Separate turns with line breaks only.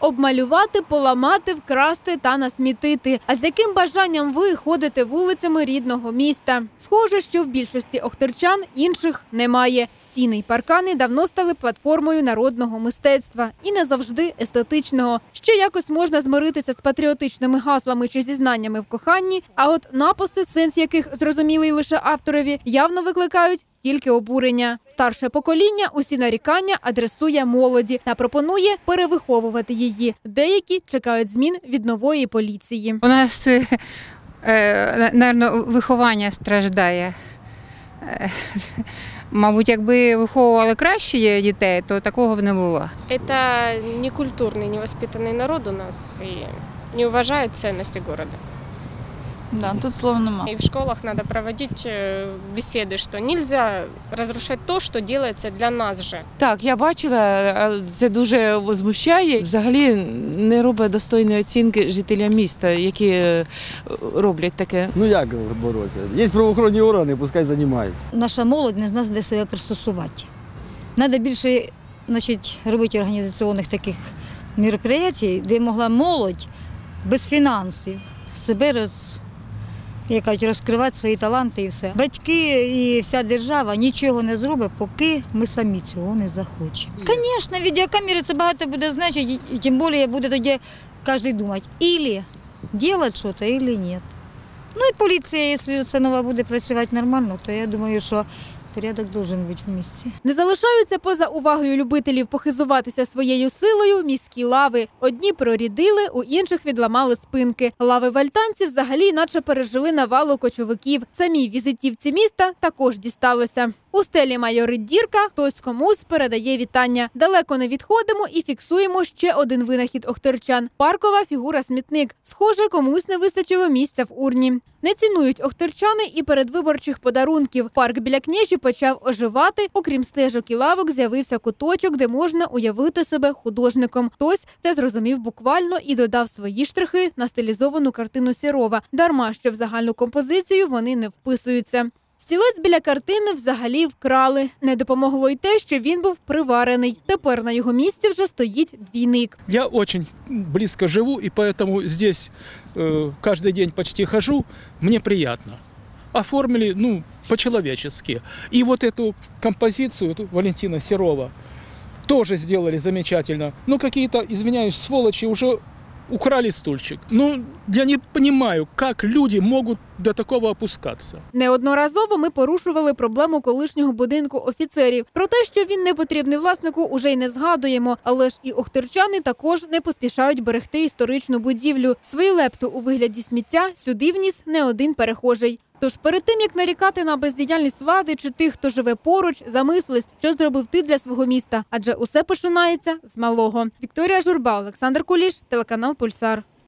обмалювати, поламати, вкрасти та насмітити. А з яким бажанням ви ходите вулицями рідного міста? Схоже, що в більшості охтерчан інших немає. Стіни й паркани давно стали платформою народного мистецтва і не завжди естетичного. Ще якось можна змиритися з патріотичними гаслами чи зізнаннями в коханні. А от написи, сенс яких зрозумілий лише авторові, явно викликають Тільки обурення старше покоління усі нарікання адресує молоді та пропонує перевиховувати її. Деякі чекають змін від нової поліції.
У нас, е, е, напевно, виховання страждає. Е, Мабуть, якби виховували краще дітей, то такого б не було.
Это некультурный, невоспитанный народ у нас и не уважает ценности города.
Да, тут слов нема.
И в школах надо проводить э, беседы, что нельзя разрушать то, что делается для нас же.
Так, я бачила, це дуже возмущає. Взагалі не робить достойної оцінки жителям міста, які е, роблять таке.
Ну як боротися? Є правоохоронні органи, пускай займаються.
наша молодь не знає, де себе пристосувати. Треба більше значить, робити організаційних таких мероприятий, де могла молодь без фінансів себе роз, як кажуть, розкривати свої таланти і все. Батьки і вся держава нічого не зробить, поки ми самі цього не захочемо. Звісно, відеокамери це багато буде значити, і тим більше буде тоді кожен думати, ілі робити щось, або ні. Ну і поліція, якщо це нова буде працювати нормально, то я думаю, що порядок должен бути в місті.
Не залишаються поза увагою любителів похизуватися своєю силою міські лави. Одні прорідили, у інших відламали спинки. Лави вальтанців взагалі наче пережили навалу кочовиків. Самій візитівці міста також дісталося. У стелі майорить дірка, хтось комусь передає вітання. Далеко не відходимо і фіксуємо ще один винахід охтерчан. Паркова фігура смітник. Схоже, комусь не вистачило місця в урні. Не цінують охтерчани і передвиборчих подарунків. Парк біля княжі почав оживати. Окрім стежок і лавок, з'явився куточок, де можна уявити себе художником. Хтось це зрозумів буквально і додав свої штрихи на стилізовану картину Сірова. Дарма що в загальну композицію вони не вписуються. Стілець біля картини взагалі вкрали. Не допомогло й те, що він був приварений. Тепер на його місці вже стоїть двійник.
Я очень близко живу, и поэтому здесь э, каждый день почти хожу. Мне приятно. Оформили, ну, по-человечески. И вот эту композицию эту Валентина Серова тоже сделали замечательно. Но какие-то, извиняюсь, сволочи уже украли стульчик. Ну, я не понимаю, как люди могут до такого опускаться.
Неодноразово ми порушували проблему колишнього будинку офіцерів. Про те, що він не потрібний власнику, уже й не згадуємо. Але ж і охтерчани також не поспішають берегти історичну будівлю. Свої лепту у вигляді сміття сюди вніс не один перехожий. Тож перед тим як нарікати на бездіяльність влади чи тих, хто живе поруч, замислись, що зробив ти для свого міста, адже усе починається з малого. Вікторія Журба, Олександр Куліш, телеканал Пульсар.